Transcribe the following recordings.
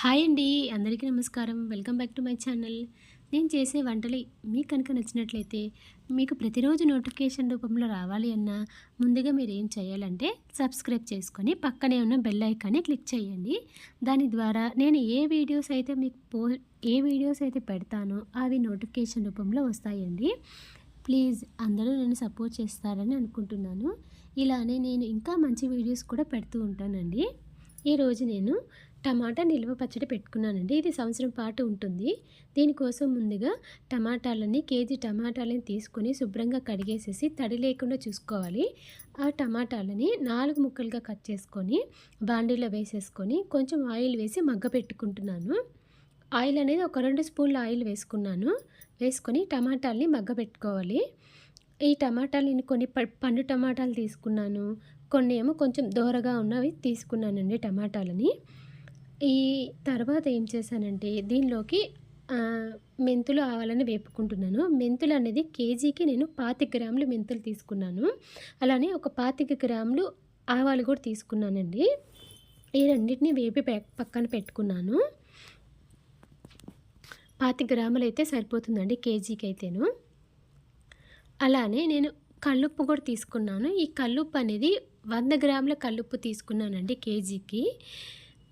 Hi అండి అందరికీ నమస్కారం. Welcome back to my channel. నేను చేసే వంటలు మీకు కనుక నచ్చినట్లయితే మీకు ప్రతిరోజు నోటిఫికేషన్ రూపంలో రావాలి అన్నా ముందుగా మీరు ఏం చేయాలంటే సబ్స్క్రైబ్ చేసుకొని పక్కనే ఉన్న బెల్ ఐకాన్ని క్లిక్ చేయండి. దాని ద్వారా నేను ఏ వీడియోస్ అయితే మీకు పో ఏ వీడియోస్ అయితే పెడతానో అవి నోటిఫికేషన్ రూపంలో వస్తాయండి. ప్లీజ్ అందరూ నన్ను సపోర్ట్ చేస్తారని అనుకుంటున్నాను. ఇలానే నేను ఇంకా మంచి వీడియోస్ కూడా పెడుతూ ఉంటానండి. ఈరోజు నేను టమాటా నిల్వ పచ్చడి పెట్టుకున్నానండి. ఇది సంవత్సరం పాటు ఉంటుంది. దీనికోసం ముందుగా టమాటాలని కేజీ టమాటాలని తీసుకొని శుభ్రంగా కడిగేసేసి తడి లేకుండా చూసుకోవాలి. ఆ టమాటాలని నాలుగు ముక్కలుగా కట్ చేసుకొని బాండీలో వేసేసుకొని కొంచెం ఆయిల్ వేసి మగ్గ పెట్టుకుంటున్నాను. ఆయిల్ అనేది ఒక రెండు స్పూన్ల ఆయిల్ వేసుకున్నాను. వేసుకొని టమాటాలని మగ్గ పెట్టుకోవాలి. ఈ టమాటాలు నేను కొన్ని పండు టమాటాలు తీసుకున్నాను. కొన్ని ఏమో కొంచెం దోరగా ఉన్నవి తీసుకున్నానండి టమాటాలని. ఈ తర్వాత ఏం చేశానంటే దీనిలోకి మెంతులు ఆవాలని వేపుకుంటున్నాను. మెంతులు అనేది కేజీకి నేను పాతిక గ్రాములు మెంతులు తీసుకున్నాను. అలానే ఒక పాతిక గ్రాములు ఆవాలు కూడా తీసుకున్నానండి. ఈ రెండింటిని వేపి పక్కన పెట్టుకున్నాను. పాతి గ్రాములు అయితే సరిపోతుందండి కేజీకి అయితేను. అలానే నేను కల్లుప్పు కూడా తీసుకున్నాను. ఈ కల్లుప్పు అనేది వంద గ్రాముల కల్లుప్పు తీసుకున్నానండి కేజీకి.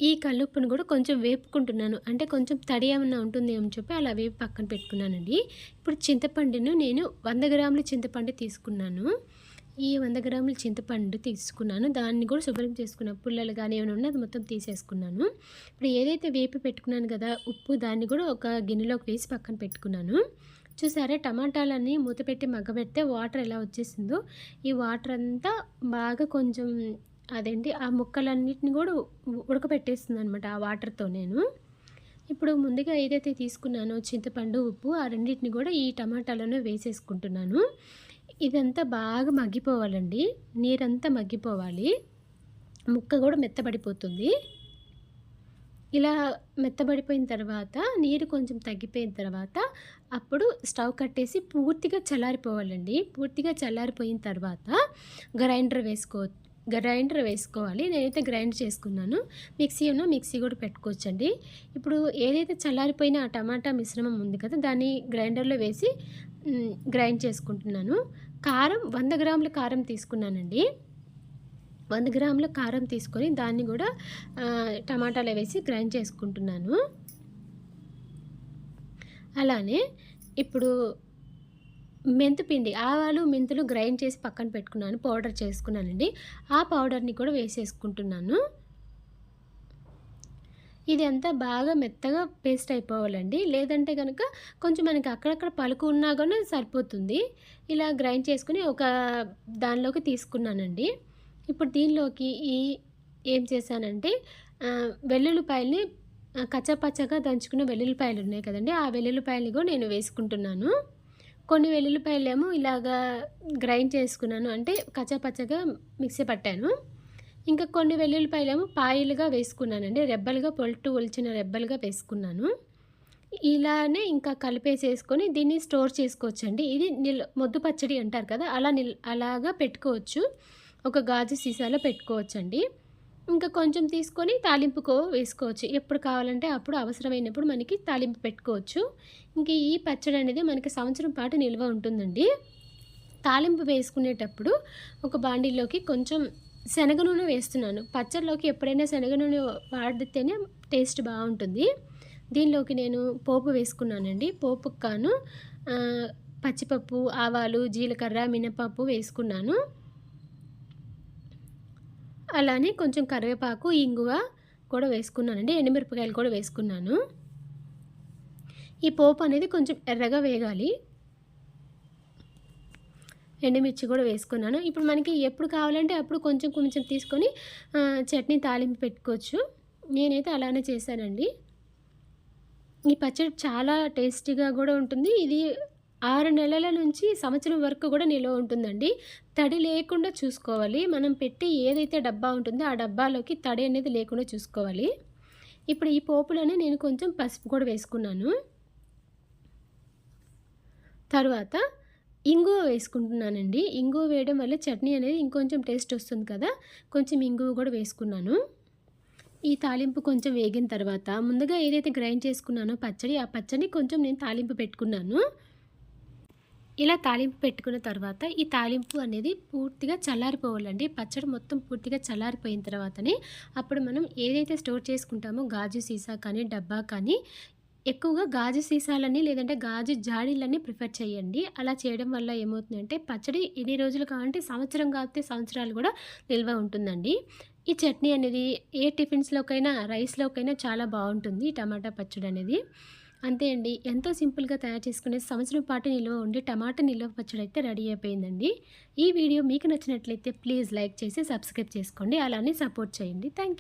ఈ కల్లుప్పును కూడా కొంచెం వేపుకుంటున్నాను. అంటే కొంచెం తడి ఏమన్నా ఉంటుంది అని చెప్పి అలా వేపు పక్కన పెట్టుకున్నానండి. ఇప్పుడు చింతపండును నేను వంద గ్రాముల చింతపండు తీసుకున్నాను. ఈ వంద గ్రాముల చింతపండు తీసుకున్నాను. దాన్ని కూడా శుభ్రం చేసుకున్నాను పుల్లలు కానీ ఏమైనా ఉన్నా అది మొత్తం తీసేసుకున్నాను. ఇప్పుడు ఏదైతే వేపి పెట్టుకున్నాను కదా ఉప్పు దాన్ని కూడా ఒక గిన్నెలోకి వేసి పక్కన పెట్టుకున్నాను. చూసారా టమాటాలన్నీ మూత పెట్టి మగ్గబెడితే వాటర్ ఎలా వచ్చేసిందో. ఈ వాటర్ అంతా బాగా కొంచెం అదేంటి? ఆ ముక్కలన్నిటిని కూడా ఉడకపెట్టేస్తుంది అనమాట ఆ వాటర్తో నేను. ఇప్పుడు ముందుగా ఏదైతే తీసుకున్నానో చింతపండు ఉప్పు ఆ రెండింటిని కూడా ఈ టమాటాలను వేసేసుకుంటున్నాను. ఇదంతా బాగా మగ్గిపోవాలండి. నీరంతా మగ్గిపోవాలి. ముక్క కూడా మెత్తబడిపోతుంది. ఇలా మెత్తబడిపోయిన తర్వాత నీరు కొంచెం తగ్గిపోయిన తర్వాత అప్పుడు స్టవ్ కట్టేసి పూర్తిగా చల్లారిపోవాలండి. పూర్తిగా చల్లారిపోయిన తర్వాత గ్రైండర్ వేసుకోవచ్చు. గ్రైండర్ వేసుకోవాలి. నేనైతే గ్రైండ్ చేసుకున్నాను. మిక్సీ ఉన్న మిక్సీ కూడా పెట్టుకోవచ్చండి. ఇప్పుడు ఏదైతే చల్లారిపోయిన ఆ టమాటా మిశ్రమం ఉంది కదా దాన్ని గ్రైండర్లో వేసి గ్రైండ్ చేసుకుంటున్నాను. కారం వంద గ్రాముల కారం తీసుకున్నానండి. వంద గ్రాముల కారం తీసుకొని దాన్ని కూడా టమాటాలు వేసి గ్రైండ్ చేసుకుంటున్నాను. అలానే ఇప్పుడు మెంతుపిండి ఆవాలు మెంతులు గ్రైండ్ చేసి పక్కన పెట్టుకున్నాను పౌడర్ చేసుకున్నానండి. ఆ పౌడర్ని కూడా వేసేసుకుంటున్నాను. ఇది అంతా బాగా మెత్తగా పేస్ట్ అయిపోవాలండి. లేదంటే కనుక కొంచెం మనకి అక్కడక్కడ పలుకు ఉన్నా కూడా సరిపోతుంది. ఇలా గ్రైండ్ చేసుకుని ఒక దానిలోకి తీసుకున్నానండి. ఇప్పుడు దీనిలోకి ఈ ఏం చేశానంటే వెల్లుల్లిపాయల్ని కచ్చపచ్చగా దంచుకున్న వెల్లుల్లిపాయలు ఉన్నాయి కదండి ఆ వెల్లుల్లిపాయలు కూడా నేను వేసుకుంటున్నాను. కొన్ని వెల్లుల్లిపాయలేమో ఇలాగా గ్రైండ్ చేసుకున్నాను. అంటే కచ్చపచ్చగా మిక్సీ పట్టాను. ఇంకా కొన్ని వెల్లుల్లిపాయలేమో పాయలుగా వేసుకున్నానండి. రెబ్బలుగా పొల్టు ఒలిచిన రెబ్బలుగా వేసుకున్నాను. ఇలానే ఇంకా కలిపేసేసుకొని దీన్ని స్టోర్ చేసుకోవచ్చండి. ఇది నిల్ మొద్దు పచ్చడి అంటారు కదా అలా నిల్ అలాగా పెట్టుకోవచ్చు. ఒక గాజు సీసాలో పెట్టుకోవచ్చండి. ఇంకా కొంచెం తీసుకొని తాలింపుకు వేసుకోవచ్చు. ఎప్పుడు కావాలంటే అప్పుడు అవసరమైనప్పుడు మనకి తాలింపు పెట్టుకోవచ్చు. ఇంక ఈ పచ్చడి అనేది మనకి సంవత్సరం పాటు నిల్వ ఉంటుందండి. తాలింపు వేసుకునేటప్పుడు ఒక బాండీలోకి కొంచెం శనగ నూనె వేస్తున్నాను. పచ్చడిలోకి ఎప్పుడైనా శనగ నూనె వాడితేనే టేస్ట్ బాగుంటుంది. దీనిలోకి నేను పోపు వేసుకున్నానండి. పోపుకు కాను పచ్చిపప్పు ఆవాలు జీలకర్ర మినపప్పు వేసుకున్నాను. అలానే కొంచెం కరివేపాకు ఇంగువ కూడా వేసుకున్నానండి. ఎండుమిరపకాయలు కూడా వేసుకున్నాను. ఈ పోపు అనేది కొంచెం ఎర్రగా వేగాలి. ఎండుమిర్చి కూడా వేసుకున్నాను. ఇప్పుడు మనకి ఎప్పుడు కావాలంటే అప్పుడు కొంచెం కొంచెం తీసుకొని చట్నీ తాలింపు పెట్టుకోవచ్చు. నేనైతే అలానే చేశానండి. ఈ పచ్చడి చాలా టేస్టీగా కూడా ఉంటుంది. ఇది ఆరు నెలల నుంచి సంవత్సరం వరకు కూడా నిల్వ ఉంటుందండి. తడి లేకుండా చూసుకోవాలి. మనం పెట్టి ఏదైతే డబ్బా ఉంటుందో ఆ డబ్బాలోకి తడి అనేది లేకుండా చూసుకోవాలి. ఇప్పుడు ఈ పోపులోనే నేను కొంచెం పసుపు కూడా వేసుకున్నాను. తర్వాత ఇంగువ వేసుకుంటున్నానండి. ఇంగువ వేయడం వల్ల చట్నీ అనేది ఇంకొంచెం టేస్ట్ వస్తుంది కదా. కొంచెం ఇంగువ కూడా వేసుకున్నాను. ఈ తాలింపు కొంచెం వేగిన తర్వాత ముందుగా ఏదైతే గ్రైండ్ చేసుకున్నానో పచ్చడి ఆ పచ్చడి కొంచెం నేను తాలింపు పెట్టుకున్నాను. ఇలా తాలింపు పెట్టుకున్న తర్వాత ఈ తాలింపు అనేది పూర్తిగా చల్లారిపోవాలండి. పచ్చడి మొత్తం పూర్తిగా చల్లారిపోయిన తర్వాతనే అప్పుడు మనం ఏదైతే స్టోర్ చేసుకుంటామో గాజు సీసా కానీ డబ్బా కానీ ఎక్కువగా గాజు సీసాలని లేదంటే గాజు జాడీలని ప్రిఫర్ చేయండి. అలా చేయడం వల్ల ఏమవుతుందంటే పచ్చడి ఎన్ని రోజులు కావాలంటే సంవత్సరం కాబట్టి సంవత్సరాలు కూడా నిల్వ ఉంటుందండి. ఈ చట్నీ అనేది ఏ టిఫిన్స్లోకైనా రైస్లోకైనా చాలా బాగుంటుంది టమాటా పచ్చడి అనేది. అంతే అండి. ఎంతో సింపుల్గా తయారు చేసుకునే సంవత్సరం పాటు నిల్వ ఉండి టమాటా నిల్వ పచ్చడి అయితే రెడీ అయిపోయిందండి. ఈ వీడియో మీకు నచ్చినట్లయితే ప్లీజ్ లైక్ చేసి సబ్స్క్రైబ్ చేసుకోండి. అలానే సపోర్ట్ చేయండి. థ్యాంక్